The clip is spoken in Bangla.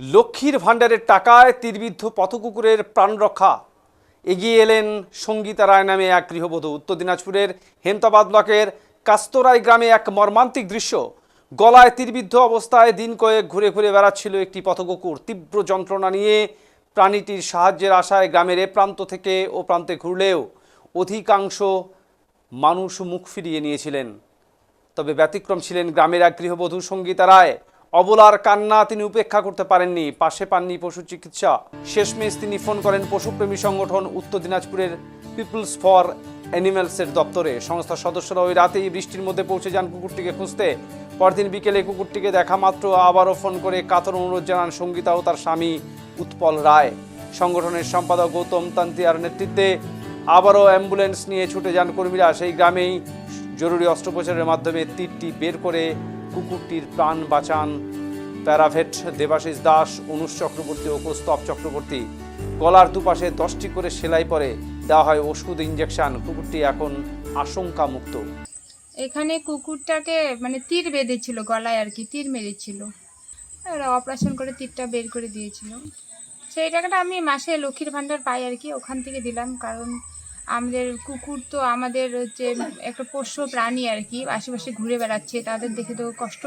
লক্ষ্মীর ভাণ্ডারের টাকায় তীরবিদ্ধ পথকুকুরের প্রাণ রক্ষা এগিয়ে এলেন সঙ্গীতা রায় নামে এক গৃহবধূ। উত্তর দিনাজপুরের হেমতাবাদ ব্লকের কাস্তরাই গ্রামে এক মর্মান্তিক দৃশ্য। গলায় তীরবিদ্ধ অবস্থায় দিন কয়েক ঘুরে ঘুরে বেড়াচ্ছিল একটি পথকুকুর। তীব্র যন্ত্রণা নিয়ে প্রাণীটির সাহায্যের আশায় গ্রামের এ প্রান্ত থেকে ও প্রান্তে ঘুরলেও অধিকাংশ মানুষ মুখ ফিরিয়ে নিয়েছিলেন। তবে ব্যতিক্রম ছিলেন গ্রামের এক গৃহবধূ সঙ্গীতা রায়। অবলার কান্না তিনি উপেক্ষা করতে পারেননি। পাশে পাননি পশু চিকিৎসা। শেষমেশ তিনি ফোন করেন পশুপ্রেমী সংগঠন উত্তর দিনাজপুরের পিপলস ফর অ্যানিম্যালসের দপ্তরে। সংস্থার সদস্যরা ওই রাতেই বৃষ্টির মধ্যে পৌঁছে যান কুকুরটিকে খুঁজতে। পরদিন বিকেলে কুকুরটিকে দেখা মাত্র আবারও ফোন করে কাতর অনুরোধ জানান সঙ্গীতা ও তার স্বামী উৎপল রায়। সংগঠনের সম্পাদক গৌতম তান্তিয়ার নেতৃত্বে আবারও অ্যাম্বুলেন্স নিয়ে ছুটে যান কর্মীরা। সেই গ্রামেই জরুরি অস্ত্রোপচারের মাধ্যমে তীরটি বের করে কুকুরটির প্রাণ বাঁচান। প্যারাভেট দেবাশিস দাস, অনুষ চক্রবর্তী ও কৌস্তব চক্রবর্তী। গলার দুপাশে দশটি করে সেলাই পরে দেওয়া হয় ওষুধ ইঞ্জেকশন কুকুরটি এখন আশঙ্কা মুক্ত এখানে কুকুরটাকে মানে তীর বেঁধেছিল গলায় আর কি, তীর মেরেছিল। অপারেশন করে তীরটা বের করে দিয়েছিল। সেই টাকাটা আমি মাসে লক্ষ্মীর ভাণ্ডার পাই আর কি, ওখান থেকে দিলাম। কারণ আমাদের কুকুর তো আমাদের হচ্ছে একটা পোষ্য প্রাণী আর কি, আশেপাশে ঘুরে বেড়াচ্ছে, তাদের দেখে তো কষ্ট